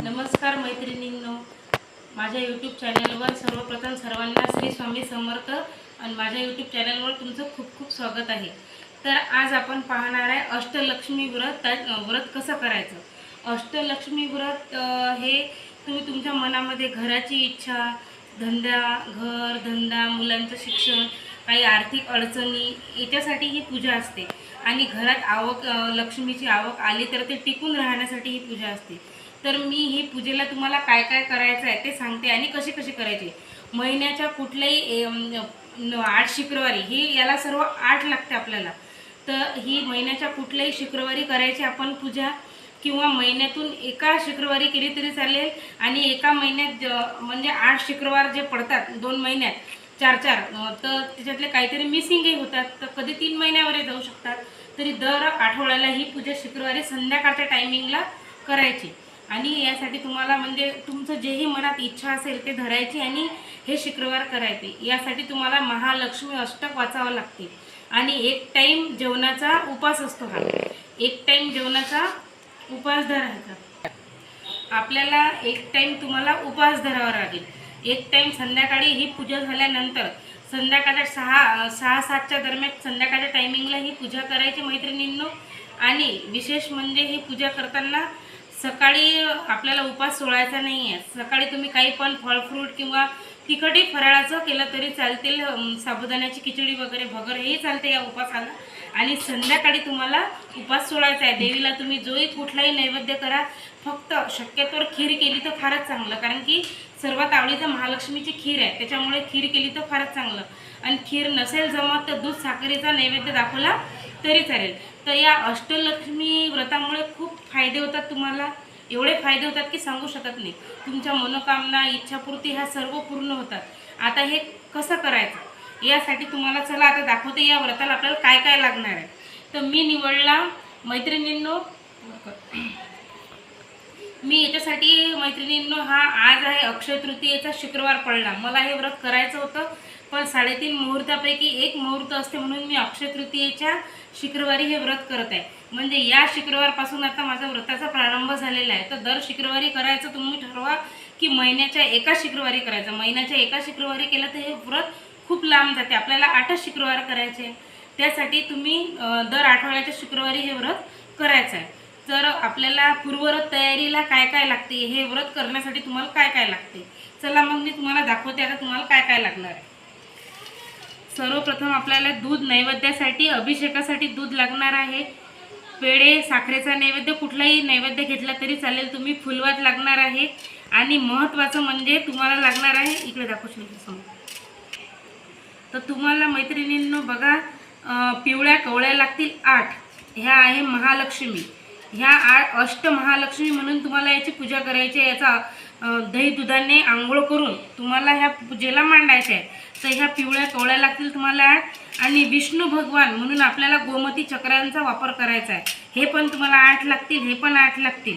नमस्कार मैत्रिणींनो. माझ्या यूट्यूब चॅनलवर सर्वप्रथम सर्वांना श्री स्वामी समर्थ आणि माझ्या यूट्यूब चॅनलवर तुमचं खूप खूप स्वागत आहे. तर आज आपण पाहणार आहे अष्टलक्ष्मी व्रत त्या- व्रत कसं करायचं? अष्टलक्ष्मी व्रत हे तुम्ही तुमच्या मनामध्ये घराची इच्छा धंदा घर धंदा मुलांचं शिक्षण काही आर्थिक अडचणी याच्यासाठी ही पूजा असते. आणि घरात आवक लक्ष्मीची आवक आली तर ते टिकून राहण्यासाठी ही पूजा असते. तर मी ही पूजेला तुम्हाला काय काय करायचं आहे ते सांगते आणि कसे कसे करायचे. महिन्याच्या कुठल्याही आठ शुक्रवारी ही याला सर्व आठ लागते आपल्याला. तर ही महिन्याच्या कुठल्याही शुक्रवारी करायची आपण पूजा किंवा महिन्यातून एका शुक्रवारी केली तरी चालेल आणि एका महिन्यात ज- म्हणजे आठ शुक्रवार जे पडतात दोन महिन्यात चार चार तर त्याच्यातले काहीतरी मिसिंगही होतात. तर कधी तीन महिन्यावरही जाऊ शकतात. तरी दर आठवड्याला ही पूजा शुक्रवारी संध्याकाळच्या टायमिंगला करायची. आणि यासाठी तुम्हाला म्हणजे तुमचं जेही मनात इच्छा असेल ते धरायची आणि हे शुक्रवार करायचे. यासाठी तुम्हाला महालक्ष्मी अष्टक वाचावं लागते. आणि एक टाईम जेवणाचा उपास असतो हा. एक टाईम जेवणाचा उपास धरायचा. आपल्याला एक टाईम तुम्हाला उपास धरावा लागेल. एक टाईम संध्याकाळी ही पूजा झाल्यानंतर संध्याकाळच्या सहा सहा सातच्या दरम्यान संध्याकाळच्या टायमिंगला ही पूजा करायची मैत्रिणींनो. आणि विशेष म्हणजे ही पूजा करताना सकाळी आपल्याला उपास सोडायचा नाही आहे सकाळी तुम्ही काही पण फळ फ्रूट किंवा तिखटही फराळाचं केलं तरी चालतील. साबुदाण्याची खिचडी वगैरे भगर हेही चालते या उपासाला आणि संध्याकाळी तुम्हाला उपास सोडायचा आहे. देवीला तुम्ही जोही कुठलाही नैवेद्य करा. फक्त शक्यतोवर खीर केली तर फारच चांगलं. कारण की सर्वात आवडीचं महालक्ष्मीची खीर आहे. त्याच्यामुळे खीर केली तर फारच चांगलं. आणि खीर नसेल जमत तर दूध साखरेचा नैवेद्य दाखवला तरी चालेल. तर या अष्टलक्ष्मी व्रतामुळे खूप फायदे होतात तुम्हाला. एवढे फायदे होतात की सांगू शकत नाही. तुमच्या मनोकामना इच्छापूर्ती ह्या सर्व पूर्ण होतात. आता हे कसं करायचं? यासाठी तुम्हाला चला आता दाखवते या व्रताला आपल्याला काय काय लागणार आहे. तर मी निवडला मैत्रिणींनो मी याच्यासाठी मैत्रिणींनो हा आज आहे अक्षय तृतीयेचा शुक्रवार पडला. मला हे व्रत करायचं होतं पण साडेतीन मुहूर्तापैकी एक मुहूर्त असते म्हणून मी अक्षय तृतीयेच्या शुक्रवारी हे व्रत करत आहे. म्हणजे या शुक्रवारपासून आता माझा व्रताचा प्रारंभ झालेला आहे. तर दर शुक्रवारी करायचं तुम्ही ठरवा की महिन्याच्या एका शुक्रवारी करायचं. महिन्याच्या एका शुक्रवारी केलं तर हे व्रत खूप लांब जाते. आपल्याला आठच शुक्रवार करायचे. त्यासाठी तुम्ही दर आठवड्याच्या शुक्रवारी हे व्रत करायचं आहे. तर आपल्याला पूर्वव्रत तयारीला काय काय लागते? हे व्रत करण्यासाठी तुम्हाला काय काय लागते? चला मग मी तुम्हाला दाखवते आता तुम्हाला काय काय लागणार आहे. सर्वप्रथम आपल्याला दूध नैवेद्यासाठी अभिषेकासाठी दूध लागणार आहे. पेढे साखरेचा नैवेद्य कुठलाही नैवेद्य घेतला तरी चालेल. तुम्ही फुलवात लागणार आहे. आणि महत्त्वाचं म्हणजे तुम्हाला लागणार आहे इकडे दाखवू शकतो समोर. तर तुम्हाला मैत्रिणींनो बघा पिवळ्या कवळ्या लागतील आठ. ह्या आहे महालक्ष्मी. ह्या आठ अष्ट महालक्ष्मी म्हणून तुम्हाला याची पूजा करायची आहे. याचा दही दुधाने आंघोळ करून तुम्हाला ह्या पूजेला मांडायच्या आहे तर ह्या पिवळ्या कवळ्या लागतील तुम्हाला. आणि विष्णू भगवान म्हणून आपल्याला गोमती चक्रांचा वापर करायचा आहे. हे पण तुम्हाला आठ लागतील हे पण आठ लागतील.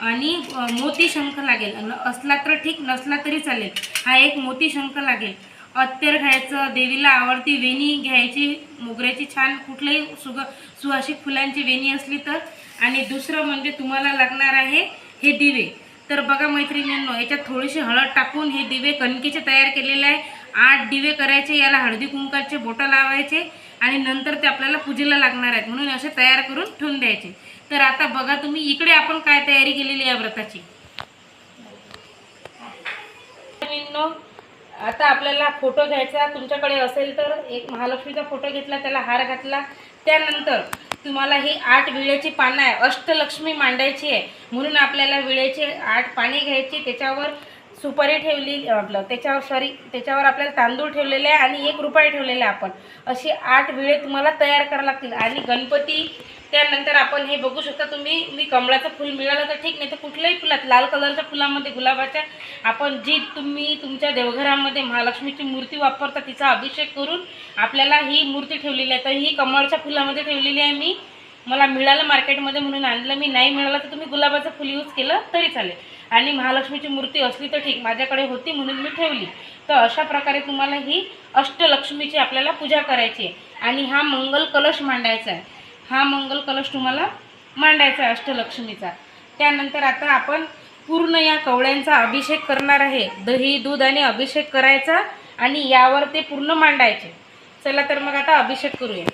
आणि मोती शंख लागेल. असला तर ठीक नसला तरी चालेल. हा एक मोती शंख लागेल. अत्तेर घ्यायचं देवीला आवडती वेणी घ्यायची मोगऱ्याची छान कुठल्याही सुग सुवासिक फुलांची वेणी असली तर. आणि दुसरं म्हणजे तुम्हाला लागणार आहे हे दिवे. तर बघा मैत्रिणींनो याच्यात थोडीशी हळद टाकून हे दिवे कणकेचे तयार केलेले आहे. आठ दिवे करायचे याला हळदी कुंकाचे बोटं लावायचे आणि नंतर ते आपल्याला पूजेला लागणार आहेत म्हणून असे तयार करून ठेवून द्यायचे. तर आता बघा तुम्ही इकडे आपण काय तयारी केलेली आहे व्रताची. आता आपल्याला फोटो घ्यायचा तुमच्याकडे असेल तर एक महालक्ष्मीचा फोटो घेतला त्याला हार घातला. त्यानंतर तुम्हाला ही आठ विळ्याची पानं आहे. अष्टलक्ष्मी मांडायची आहे. म्हणून आपल्याला विळ्याचे आठ पाणी घ्यायची. त्याच्यावर सुपारी ठेवली आपलं त्याच्यावर सॉरी त्याच्यावर आपल्याला तांदूळ ठेवलेले आहे आणि एक रुपये ठेवलेले आहे आपण. अशी आठ वेळे तुम्हाला तयार करावं लागतील. आणि गणपती त्यानंतर आपण हे बघू शकता तुम्ही मी कमळाचं फुल मिळालं तर ठीक नाही तर कुठल्याही फुलात लाल कलरच्या फुलामध्ये गुलाबाच्या आपण जी तुम्ही तुमच्या देवघरामध्ये महालक्ष्मीची मूर्ती वापरता तिचा अभिषेक करून आपल्याला ही मूर्ती ठेवलेली आहे. तर ही कमळच्या फुलामध्ये ठेवलेली आहे मी. मला मिळालं मार्केटमध्ये म्हणून आणलं. मी नाही मिळालं तर तुम्ही गुलाबाचं फुल यूज केलं तरी चालेल. आणि महालक्ष्मीची मूर्ती असली तर ठीक माझ्याकडे होती म्हणून मी ठेवली. तर अशा प्रकारे तुम्हाला ही अष्टलक्ष्मीची आपल्याला पूजा करायची आहे. आणि हा मंगल कलश मांडायचा आहे. हा मंगल कलश तुम्हाला मांडायचा आहे अष्टलक्ष्मीचा. त्यानंतर आता आपण पूर्ण या कवळ्यांचा अभिषेक करणार आहे. दही दूध आणि अभिषेक करायचा आणि यावर ते पूर्ण मांडायचे. चला तर मग आता अभिषेक करूया.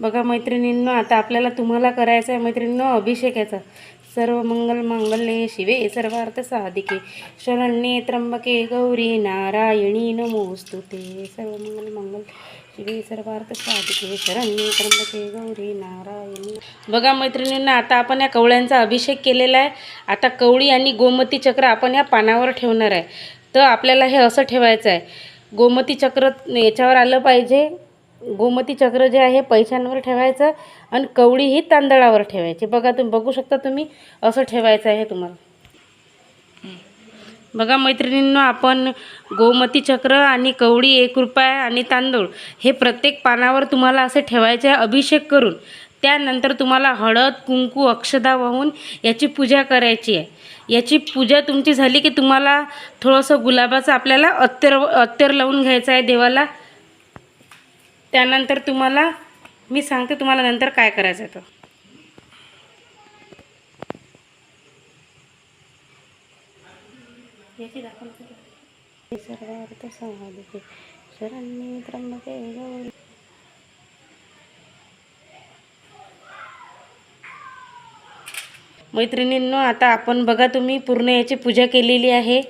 बघा मैत्रिणींनो आता आपल्याला तुम्हाला करायचं आहे मैत्रिणींनो अभिषेकाचा. सर्व मंगल मांगल्ये शिवे सर्वार्थ साधिके. शरण्ये त्र्यंबके गौरी नारायणी नमोस्तुते. सर्व मंगल मंगल शिवे सर्वार्थ साधिके. शरण्ये त्र्यंबके गौरी नारायणी बघा मैत्रिणींना आता आपण या कवळ्यांचा अभिषेक केलेला आहे. आता कवळी आणि गोमती चक्र आपण या पानावर ठेवणार आहे. तर आपल्याला हे असं ठेवायचं आहे गोमती चक्र याच्यावर आलं पाहिजे. गोमती चक्र जे आहे पैशांवर ठेवायचं आणि कवडी ही तांदळावर ठेवायची. बघा तुम्ही बघू शकता तुम्ही असं ठेवायचं आहे तुम्हाला. बघा मैत्रिणींनो आपण गोमती चक्र आणि कवडी एक रुपया आणि तांदूळ हे प्रत्येक पानावर तुम्हाला असे ठेवायचे आहे अभिषेक करून. त्यानंतर तुम्हाला हळद कुंकू अक्षदा वाहून याची पूजा करायची आहे. याची पूजा तुमची झाली की तुम्हाला थोडंसं गुलाबाचं आपल्याला अत्तर अत्तर लावून घ्यायचं आहे देवाला. त्यानंतर तुम्हाला मी सांगते तुम्हाला नंतर काय करायचं आहे तर सर्वार्थ साधिके शरण्ये त्र्यंबके गौरी मैत्रिणींनो आता आपण बघा तुम्ही पूर्ण याची पूजा केलेली आहे.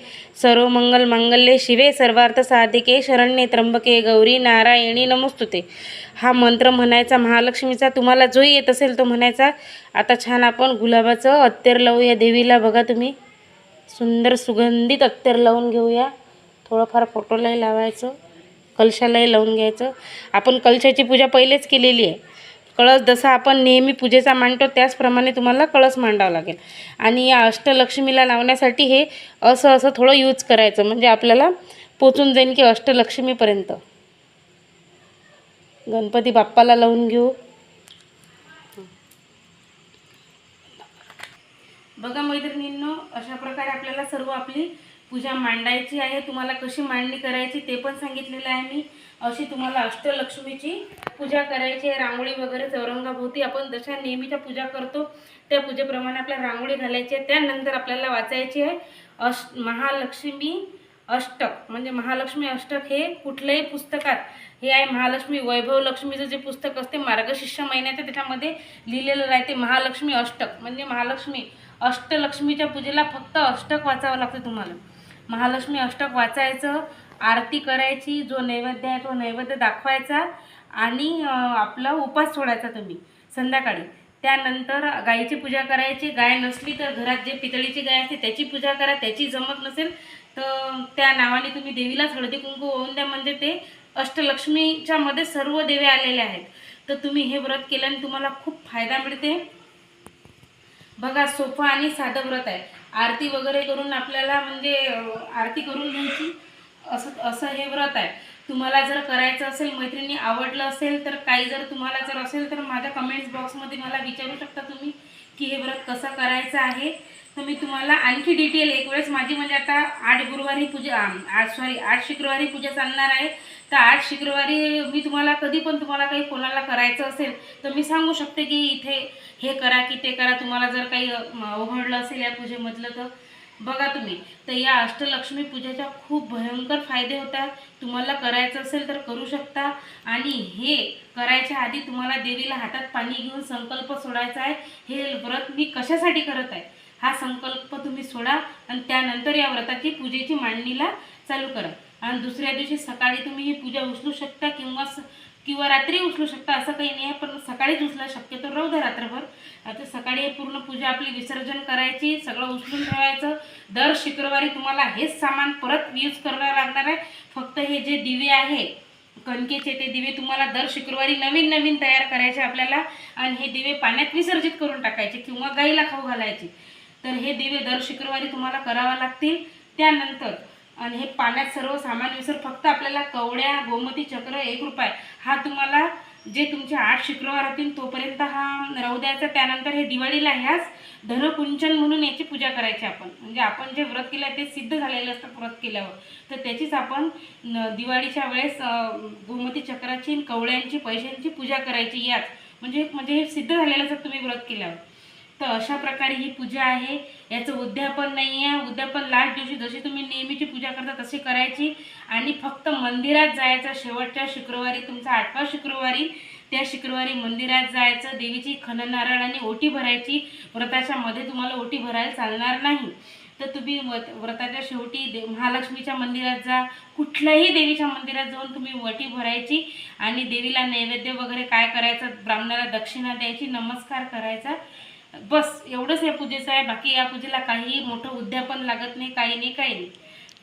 सर्व मंगल मांगल्ये शिवे सर्वार्थ साधिके शरण्ये त्र्यंबके गौरी नारायणी नमस्तुते. हा मंत्र म्हणायचा महालक्ष्मीचा तुम्हाला जो येत असेल तो म्हणायचा. आता छान आपण गुलाबाचं अत्तर लावूया. देवीला बघा तुम्ही सुंदर सुगंधित अत्तर लावून घेऊया. थोडंफार फोटोलाही लावायचं कलशालाही लावून घ्यायचं. आपण कलशाची पूजा पहिलेच केलेली आहे. कळस जसा आपण नेहमी पूजेचा मांडतो त्याचप्रमाणे तुम्हाला कळस मांडावा लागेल. आणि या अष्टलक्ष्मीला लावण्यासाठी हे असं असं थोडं यूज करायचं म्हणजे आपल्याला पोचून जाईन की अष्टलक्ष्मीपर्यंत. गणपती बाप्पाला लावून घेऊ. बघा मैत्रिणींनो अशा प्रकारे आपल्याला सर्व आपली पूजा मांडायची आहे तुम्हाला कशी मांडणी करायची ते पण सांगितलेलं आहे मी. अशी तुम्हाला अष्टलक्ष्मीची पूजा करायची आहे रांगोळी वगैरे चौरंगाभोवती आपण जशा नेहमीच्या पूजा करतो त्या पूजेप्रमाणे आपल्याला रांगोळी घालायची आहे. त्यानंतर आपल्याला वाचायची आहे अश महालक्ष्मी अष्टक. म्हणजे महालक्ष्मी अष्टक हे कुठल्याही पुस्तकात हे आहे महालक्ष्मी वैभव लक्ष्मीचं जे पुस्तक असते मार्गशिष्य महिन्याचं त्याच्यामध्ये लिहिलेलं राहते महालक्ष्मी अष्टक. म्हणजे महालक्ष्मी अष्टलक्ष्मीच्या पूजेला फक्त अष्टक वाचावं लागतं तुम्हाला. महालक्ष्मी अष्टक वाचायचं आरती करायची जो नैवेद्य आहे तो नैवेद्य दाखवायचा आणि आपला उपास सोडायचा तुम्ही संध्याकाळी. त्यानंतर गायीची पूजा करायची. गाय नसली तर घरात जे पितळीची गाय असते त्याची पूजा करा. त्याची जमत नसेल तर त्या नावाने तुम्ही देवीलाच हळदी कुंकू होऊन द्या. म्हणजे ते अष्टलक्ष्मीच्या मध्ये सर्व देवे आलेले आहेत. तर तुम्ही हे व्रत केल्याने तुम्हाला खूप फायदा मिळते. बघा सोपं आणि साधं व्रत आहे. आरती वगैरे करून आपल्याला म्हणजे आरती करून घ्यायची. असं असं हे व्रत आहे. तुम्हाला जर करायचं असेल मैत्रिणी आवडलं असेल तर काही जर तुम्हाला जर असेल तर माझ्या कमेंट्स बॉक्समध्ये मला विचारू शकता तुम्ही की हे व्रत कसं करायचं आहे. तर मी तुम्हाला आणखी डिटेल एक वेळेस माझी म्हणजे आता आठ गुरुवारी पूजा आठ सॉरी आठ शुक्रवारी पूजा चालणार आहे. तर आज शुक्रवारी मी तुम्हाला कधी पण तुम्हाला काही कोणाला करायचं असेल तर मी सांगू शकते की इथे हे करा की ते करा. तुम्हाला जर काही अवघडलं असेल या पूजेमधलं तर बघा तुम्ही. तर या अष्टलक्ष्मी पूजेच्या खूप भयंकर फायदे होतात. तुम्हाला करायचं असेल तर करू शकता. आणि हे करायच्या आधी तुम्हाला देवीला हातात पाणी घेऊन संकल्प सोडायचा आहे. हे व्रत मी कशासाठी करत आहे? हा संकल्प तुम्ही सोडा आणि त्यानंतर या व्रताची पूजेची मांडणीला चालू करा. आणि दुसऱ्या दिवशी सकाळी तुम्ही ही पूजा उचलू शकता किंवा स- किंवा रात्री उचलू शकता असं काही नाही आहे पण सकाळीच उचला शक्यतो राहू द्या रात्रभर. आता सकाळी पूर्ण पूजा आपली विसर्जन करायची सगळं उचलून ठेवायचं. दर शुक्रवारी तुम्हाला हेच सामान परत यूज करावं लागणार आहे. फक्त हे जे दिवे आहे कणकेचे ते दिवे तुम्हाला दर शुक्रवारी नवीन नवीन तयार करायचे आपल्याला. आणि हे दिवे पाण्यात विसर्जित करून टाकायचे किंवा गाईला खाऊ घालायचे. तर हे दिवे दर शुक्रवारी तुम्हाला करावं लागतील. त्यानंतर आणि हे पाण्यात सर्व सामान विसर फक्त आपल्याला कवड्या गोमती चक्र एक रुपये. हा तुम्हाला जे तुमचे आठ शुक्रवार होतील तोपर्यंत हा राहू द्यायचा त्यानंतर हे दिवाळीला ह्याच धनकुंचन म्हणून याची पूजा करायची आपण. म्हणजे आपण जे व्रत केलं आहे ते सिद्ध झालेलं असतं व्रत केल्यावर. तर त्याचीच आपण दिवाळीच्या वेळेस गोमती चक्राची कवळ्यांची कवड्यांची पैशांची पूजा करायची याच. म्हणजे म्हणजे हे सिद्ध झालेलं असतं तुम्ही व्रत केल्यावर. तर अशा प्रकारे ही पूजा आहे. याचं उद्यापन नाही आहे उद्यापन लास्ट दिवशी जशी तुम्ही नेहमीची पूजा करता तशी करायची. आणि फक्त मंदिरात जायचं शेवटच्या शुक्रवारी तुमचा आठवा शुक्रवारी. त्या शुक्रवारी मंदिरात जायचं देवीची खणनारळ आणि ओटी भरायची. व्रताच्या मध्ये तुम्हाला ओटी भरायला चालणार नाही. तर तुम्ही व्रताच्या शेवटी दे महालक्ष्मीच्या मंदिरात जा. कुठल्याही देवीच्या मंदिरात जाऊन तुम्ही वटी भरायची. आणि देवीला नैवेद्य वगैरे काय करायचं ब्राह्मणाला दक्षिणा द्यायची नमस्कार करायचा. बस एवढंच या पूजेचं आहे. बाकी या पूजेला काही मोठं उद्यापन लागत नाही काही नाही काही नाही.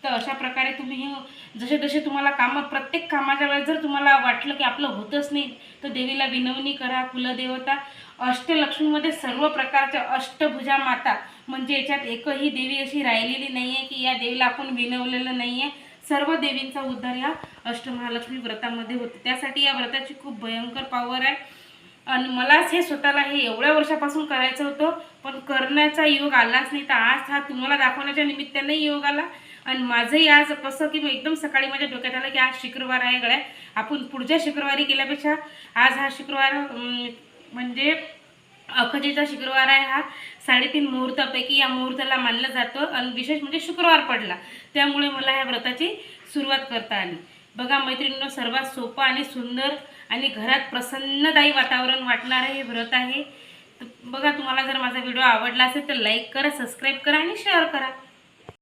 तर अशा प्रकारे तुम्ही हे जसे जसे तुम्हाला कामं प्रत्येक कामाच्या वेळेस जर तुम्हाला वाटलं की आपलं होतच नाही तर देवीला विनवणी करा कुलदेवता. अष्टलक्ष्मीमध्ये सर्व प्रकारच्या अष्टभुजा माता. म्हणजे याच्यात एकही देवी अशी राहिलेली नाही आहे की या देवीला आपण विनवलेलं नाही आहे सर्व देवींचा उद्धार या अष्टमहालक्ष्मी व्रतामध्ये होतो. त्यासाठी या व्रताची खूप भयंकर पॉवर आहे. आणि मलाच हे स्वतःला हे एवढ्या वर्षापासून करायचं होतं पण करण्याचा योग आलाच नाही. तर आज हा तुम्हाला दाखवण्याच्या निमित्ताने योग आला. आणि माझंही आज कसं की मग एकदम सकाळी माझ्या डोक्यात आलं की आज शुक्रवार आहे गळ्या आपण पुढच्या शुक्रवारी गेल्यापेक्षा आज हा शुक्रवार म्हणजे अखजेचा शुक्रवार आहे हा. साडेतीन मुहूर्तापैकी या मुहूर्ताला मानलं जातं. आणि विशेष म्हणजे शुक्रवार पडला. त्यामुळे मला ह्या व्रताची सुरुवात करता आली. बघा मैत्रिणींनो सर्वात सोपं आणि सुंदर आणि घरात प्रसन्नदायी वातावरण वाटणारं हे व्रत आहे. तर बघा तुम्हाला जर माझा व्हिडिओ आवडला असेल तर लाईक करा सबस्क्राईब करा आणि शेअर करा.